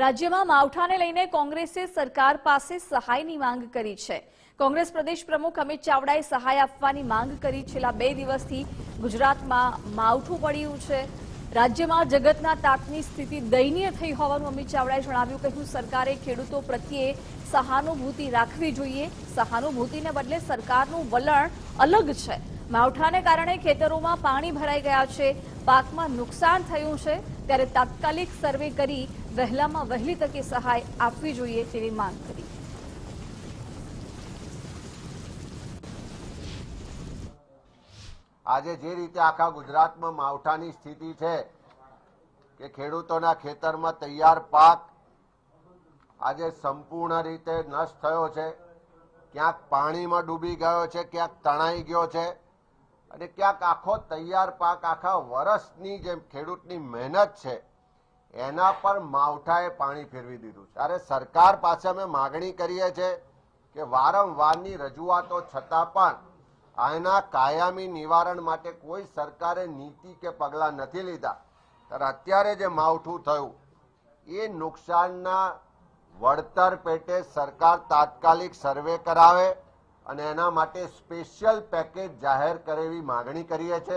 રાજ્યમાં માવઠાને લઈને કોંગ્રેસે સરકાર પાસે સહાયની માંગ કરી છે. કોંગ્રેસ પ્રદેશ પ્રમુખ અમિત ચાવડાએ સહાય આપવાની માંગ કરી. છેલ્લા બે દિવસથી ગુજરાતમાં માવઠું પડ્યું છે. રાજ્યમાં જગતના તાપની સ્થિતિ દયનીય થઈ હોવાનું અમિત ચાવડાએ જણાવ્યું. કહ્યું, સરકારે ખેડૂતો પ્રત્યે સહાનુભૂતિ રાખવી જોઈએ. સહાનુભૂતિને બદલે સરકારનું વલણ અલગ છે. માવઠાને કારણે ખેતરોમાં પાણી ભરાઈ ગયા છે. પાકમાં નુકસાન થયું છે, ત્યારે તાત્કાલિક સર્વે કરી વહેલામાં વહેલી તકે સહાય આપવી જોઈએ તેવી માંગ કરી. આજે જે રીતે આખા ગુજરાતમાં માવઠાની સ્થિતિ છે કે ખેડૂતોના ખેતરમાં તૈયાર પાક આજે સંપૂર્ણ રીતે નષ્ટ થયો છે, ક્યાંક પાણીમાં ડૂબી ગયો છે, ક્યાંક તણાઈ ગયો છે અને ક્યાંક આખો તૈયાર પાક આખા વર્ષની જે ખેડૂતની મહેનત છે, એના પર માવઠાએ પાણી ફેરવી દીધું છે. અરે સરકાર પાસે અમે માગણી કરીએ છીએ કે વારંવારની રજૂઆતો છતાં પણ આના કાયમી નિવારણ માટે કોઈ સરકારે નીતિ કે પગલાં નથી લીધા. ત્યારે અત્યારે જે માવઠું થયું, એ નુકસાનના વળતર પેટે સરકાર તાત્કાલિક સર્વે કરાવે અને એના માટે સ્પેશિયલ પેકેજ જાહેર કરેવી માગણી કરીએ છીએ.